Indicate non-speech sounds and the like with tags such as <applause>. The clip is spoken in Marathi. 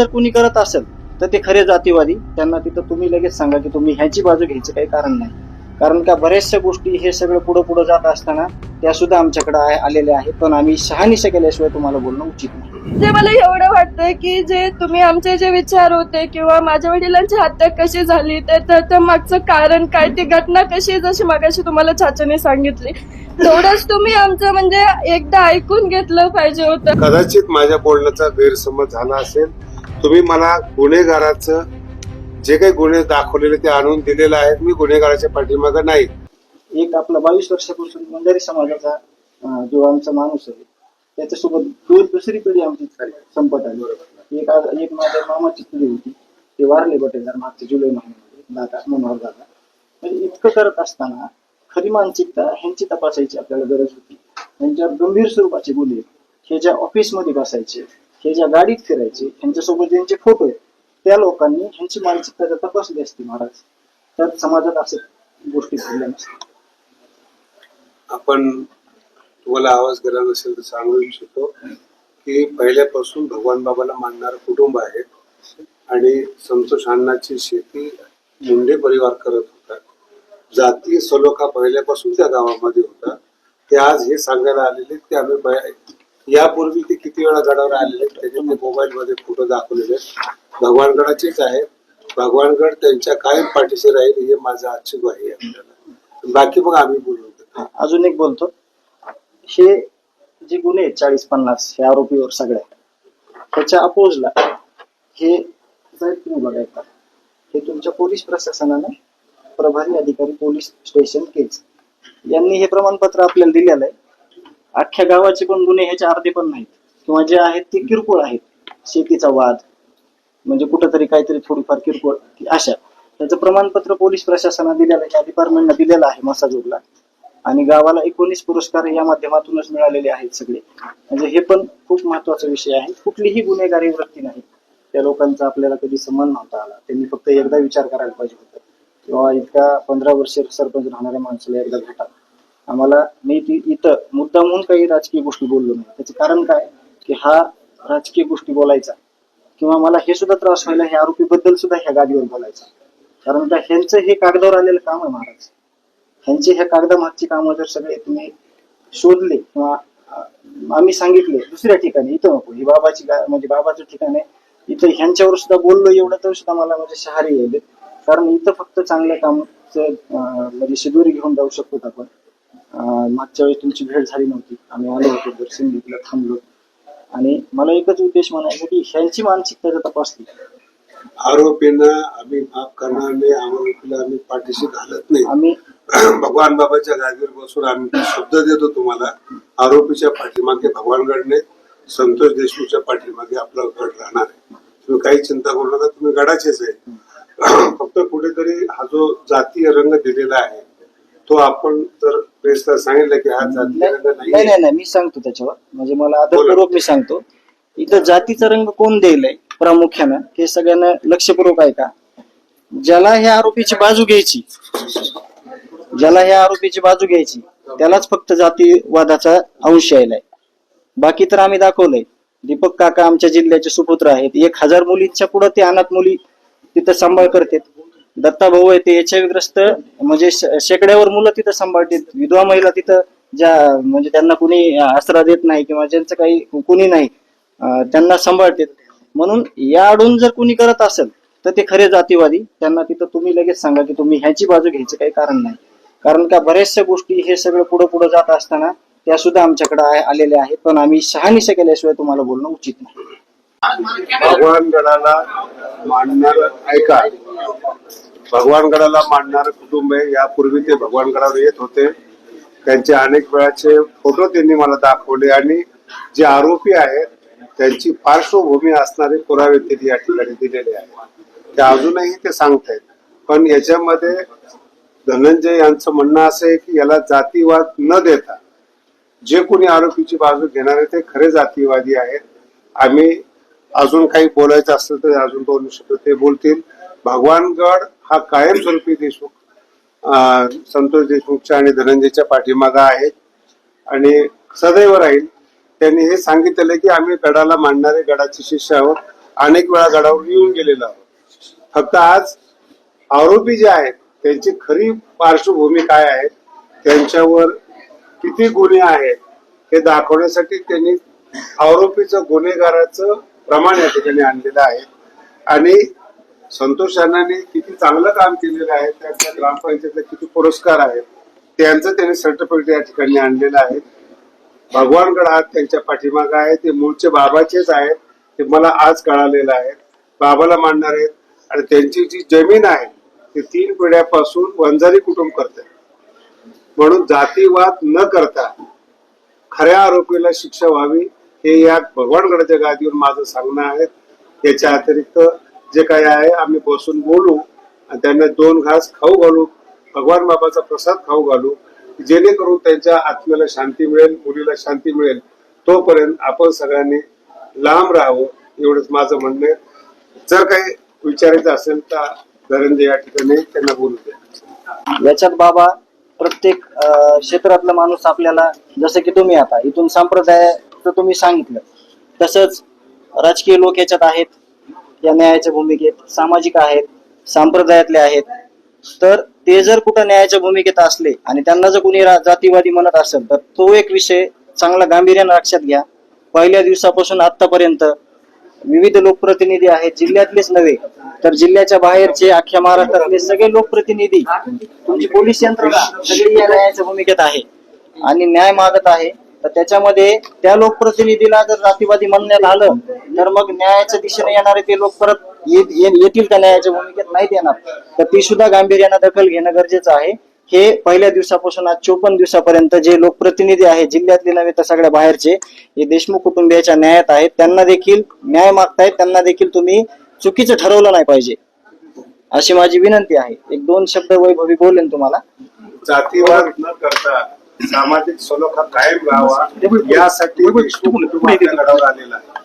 जर कुणी करत असेल तर ते खरे जातीवादी. त्यांना तिथं तुम्ही लगेच सांगा की तुम्ही ह्याची बाजू घ्यायचं काही कारण नाही. कारण का बऱ्याचशा गोष्टी हे सगळं पुढे पुढे जात असताना त्या सुद्धा आमच्याकडे आलेल्या आहेत. पण आम्ही शहानिशा केल्याशिवाय तुम्हाला बोलणं उचित नाही. जे मला एवढं वाटतंय की जे तुम्ही आमचे जे विचार होते किंवा माझ्या वडिलांची हत्या कशी झाली तर मागचं कारण काय ती घटना कशी जशी मागाशी तुम्हाला चाचाने सांगितली. तेवढंच तुम्ही आमचं म्हणजे एकदा ऐकून घेतलं पाहिजे होतं. कदाचित माझ्या बोलण्याचा गैरसमज झाला असेल तुम्ही मला गुन्हेगाराचं जे काही गुन्हे दाखवलेले ते आणून दिलेले आहेत मी गुन्हेगाराच्या पाठीमागं नाही. एक आपला बावीस वर्षापासून बंजारी समाजाचा जो आमचा माणूस आहे त्याच्यासोबत दोन दुसरी पिढी आमची संपत आली. एक एक माझ्या मामाची पिढी होती ते वारले बटेदार मागच्या जुलै महिन्यामध्ये दादा मनोहर दादा. म्हणजे इतकं करत असताना खरी मानसिकता ह्यांची तपासायची आपल्याला गरज होती. त्यांच्यावर गंभीर स्वरूपाचे गुन्हे हे ज्या ऑफिसमध्ये बसायचे हे ज्या गाडीत फिरायचे ह्यांच्यासोबत ज्यांचे फोटो आहेत त्या लोकांनी ह्यांची मानसिकता जर तपासली असती महाराज? तर समाजात असे गोष्टी घडल्या नसत्या आपण तुम्हाला आवाज गेला नसेल तर सांगू इच्छितो की पहिल्यापासून भगवान बाबाला मानणारं कुटुंब आहे आणि संतोष अण्णाची शेती मुंडे परिवार करत होता. जाती सलोखा पहिल्यापासून त्या गावामध्ये होता. ते आज हे सांगायला आलेले की आम्ही यापूर्वी ते किती वेळा गडावर आलेले त्याचे ते मोबाईल मध्ये फोटो दाखवलेले आहेत. भगवानगडाचेच आहेत. भगवानगड त्यांच्या कायम पाठीशी राहील हे माझं आजची आहे आपल्याला. बाकी मग आम्ही बोलू अजून एक बोलतो. हे जे गुन्हे आहेत चाळीस पन्नास हे आरोपीवर सगळ्या त्याच्या अपोजला हे तुम्ही बघायचा हे तुमच्या पोलीस प्रशासनाने प्रभारी अधिकारी पोलीस स्टेशन केज यांनी हे प्रमाणपत्र आपल्याला दिलेलं आहे. अख्ख्या गावाचे पण गुन्हे ह्याचे अर्धे पण नाहीत. किंवा जे आहेत ते किरकोळ आहेत. शेतीचा वाद म्हणजे कुठंतरी काहीतरी थोडीफार किरकोळ अशा. त्याचं प्रमाणपत्र पोलीस प्रशासनाला दिलेलं आहे डिपार्टमेंटनं दिलेलं आहे मसाजोगला. आणि गावाला एकोणीस पुरस्कार या माध्यमातूनच मिळालेले आहेत सगळे. म्हणजे हे पण खूप महत्त्वाचा विषय आहे. कुठलीही गुन्हेगारी वृत्ती नाही. त्या लोकांचा आपल्याला कधी संबंध नव्हता आला. त्यांनी फक्त एकदा विचार करायला पाहिजे होता. किंवा इतका पंधरा वर्ष सरपंच राहणाऱ्या माणसाला एकदा भेटा आम्हाला मी ती इथं मुद्दा म्हणून काही राजकीय गोष्टी बोललो नाही. त्याचं कारण काय? की हा राजकीय गोष्टी बोलायचा. किंवा मला हे सुद्धा त्रास व्हायला हे आरोपीबद्दल सुद्धा ह्या गादीवर बोलायचा. कारण का ह्यांचं हे कागदावर आलेलं काम आहे महाराज. ह्यांचे ह्या कागदामागची कामं जर सगळे तुम्ही शोधले किंवा आम्ही सांगितले दुसऱ्या ठिकाणी इथं नको. ही बाबाची गा- म्हणजे बाबाचं ठिकाण आहे. इथं ह्यांच्यावर सुद्धा बोललो एवढं तर सुद्धा मला म्हणजे शहारी येईल कारण इथं फक्त चांगल्या कामाचं म्हणजे शिदोरी घेऊन जाऊ शकतो आपण. मागच्या वेळेस तुमची भेट झाली नव्हती. आम्ही आलो होतो दर्शन घेतलं थांबलो. आणि मला एकच उद्देश म्हणायचा की ह्यांची मानसिकता जर तपासली. आरोपींना आम्ही माफ करणार नाही आरोपीला आम्ही पाठीशी घालत नाही. आम्ही <clears throat> भगवान बाबाच्या गादीवर बसून आम्ही शब्द देतो तुम्हाला. आरोपीच्या पाठीमागे भगवानगडने संतोष देशमुखच्या पाठीमागे आपला गड राहणार आहे. तुम्ही काही चिंता करू नका तुम्ही गडाचेच आहे. <clears throat> फक्त कुठेतरी हा जो जातीय रंग दिलेला आहे तो आपण जर प्रेसला सांगितलं की हा जातीय नाही नाही नाही नाही नाही, मी सांगतो त्याच्यावर. म्हणजे मला आदरपूर्वक मी सांगतो. इथं जातीचा रंग कोण द्यायलाय प्रामुख्यानं हे सगळ्यांना लक्षपूर्वक आहे का ज्याला ह्या आरोपीची बाजू घ्यायची ज्याला ह्या आरोपीची बाजू घ्यायची त्यालाच फक्त जातीवादाचा अंश यायलाय बाकी तर आम्ही दाखवलंय. दीपक काका आमच्या जिल्ह्याचे सुपुत्र आहेत. एक हजार मुलींच्या पुढे ते अनाथ मुली तिथं सांभाळ करतात. दत्ता भाऊ आहे ते ग्रस्त म्हणजे शेकड्यावर मुलं तिथं सांभाळतात. विधवा महिला तिथं ज्या म्हणजे त्यांना कुणी आसरा देत नाही किंवा ज्यांचं काही कुणी नाही त्यांना सांभाळतात. म्हणून या आडून जर कुणी करत असेल तर ते खरे जातीवादी. त्यांना तिथं तुम्ही लगेच सांगा की तुम्ही ह्याची बाजू घ्यायचं काही कारण नाही. कारण का बऱ्याचशा गोष्टी हे सगळं पुढे पुढे जात असताना त्या सुद्धा आमच्याकडे आलेल्या आहेत. पण आम्ही शहानिशा केल्याशिवाय तुम्हाला बोलणं उचित नाही. भगवानगडाला मानणार ऐका. भगवानगडाला मांडणारं कुटुंब आहे. यापूर्वी ते भगवानगडावर येत होते. त्यांचे अनेक वेळाचे फोटो त्यांनी मला दाखवले आणि जे आरोपी आहेत त्यांची पार्श्वभूमी असणारे पुरावे त्यांनी या ठिकाणी दिलेले आहेत. ते अजूनही ते सांगतायत. पण याच्यामध्ये धनंजय यांचं म्हणणं असं आहे की याला जातीवाद न देता जे कोणी आरोपीची बाजू घेणारे ते खरे जातीवादी आहेत. आम्ही अजून काही बोलायचं असलं तर अजून दोन शब्द ते बोलतील भगवानगड हा कायमस्वरूपी देशमुख संतोष देशमुखच्या आणि धनंजयच्या पाठीमागा आहे. आणि सदैव राहील. त्यांनी हे सांगितलेलं की आम्ही गडाला मांडणारे गडाचे शिष्य आहोत. अनेक वेळा गडावर येऊन गेलेलो आहोत. फक्त आज आरोपी जे आहेत त्यांची खरी पार्श्वभूमी काय आहे त्यांच्यावर किती गुन्हे आहेत हे दाखवण्यासाठी त्यांनी आरोपीचं गुन्हेगाराचं प्रमाण या ठिकाणी आणलेलं आहे. आणि संतोष राणाने किती चांगलं काम केलेलं आहे त्यांच्या ग्रामपंचायतला किती पुरस्कार आहेत त्यांचं त्यांनी सर्टिफिकेट या ठिकाणी आणलेलं आहे. भगवानगड हात त्यांच्या पाठीमाग आहे ते मूळचे बाबाचेच आहेत ते मला आज कळालेलं आहे. बाबाला मानणार आहेत आणि त्यांची जी जमीन आहे ती तीन पिढ्यापासून वंजारी कुटुंब करते म्हणून जातीवाद न करता खऱ्या आरोपीला शिक्षा व्हावी हे या भगवानगडाच्या गादीवर माझं सांगणं आहे. याच्या अतिरिक्त जे काही आहे आम्ही बसून बोलू आणि त्यांना दोन घास खाऊ घालू भगवान बाबाचा प्रसाद खाऊ घालू जेणेकरून त्यांच्या आत्म्याला शांती मिळेल मुलीला शांती मिळेल. तोपर्यंत आपण सगळ्यांनी लांब राहावं एवढंच माझं म्हणणं आहे. जर काही विचारायचं असेल तर नरेंद्र या ठिकाणी त्यांना बोलू द्या. याच्यात बाबा प्रत्येक क्षेत्रातला माणूस आपल्याला जसं की तुम्ही आता इथून संप्रदायाचं तुम्ही सांगितलं तसंच राजकीय लोक याच्यात आहेत. या न्यायाच्या भूमिकेत सामाजिक आहेत संप्रदायातले आहेत. तर ते जर कुठं न्यायाच्या भूमिकेत असले आणि त्यांना जर कुणी जातीवादी म्हणत असेल तर तो एक विषय चांगला गांभीर्यानं लक्षात घ्या. पहिल्या दिवसापासून आतापर्यंत विविध लोकप्रतिनिधी आहेत जिल्ह्यातलेच नव्हे तर जिल्ह्याच्या बाहेरचे अख्ख्या महाराष्ट्रातले सगळे लोकप्रतिनिधी तुमची पोलीस यंत्रणा सगळी या न्यायाच्या भूमिकेत आहे. आणि न्याय मागत आहे. तर त्याच्यामध्ये त्या लोकप्रतिनिधीला जर जातीवादी म्हणण्यात आलं तर मग न्यायाच्या दिशेने येणारे ते लोक परत येतील त्या न्यायाच्या भूमिकेत? नाहीत येणार. तर ती सुद्धा गांभीर्यानं दखल घेणं गरजेचं आहे. हे पहिल्या दिवसापासून आज चोपन्न दिवसापर्यंत जे लोकप्रतिनिधी आहेत जिल्ह्यातले नव्हे तर सगळ्या बाहेरचे हे देशमुख कुटुंबियाच्या न्यायात आहेत. त्यांना देखील न्याय मागतायत. त्यांना देखील तुम्ही चुकीचं ठरवलं नाही पाहिजे अशी माझी विनंती आहे. एक दोन शब्द वैभवी बोलेन तुम्हाला. जातीवाद न करता सामाजिक सलोखा कायम राहावा. यासाठी देशमुख कुटुंब आपल्या गडावर आलेला आहे.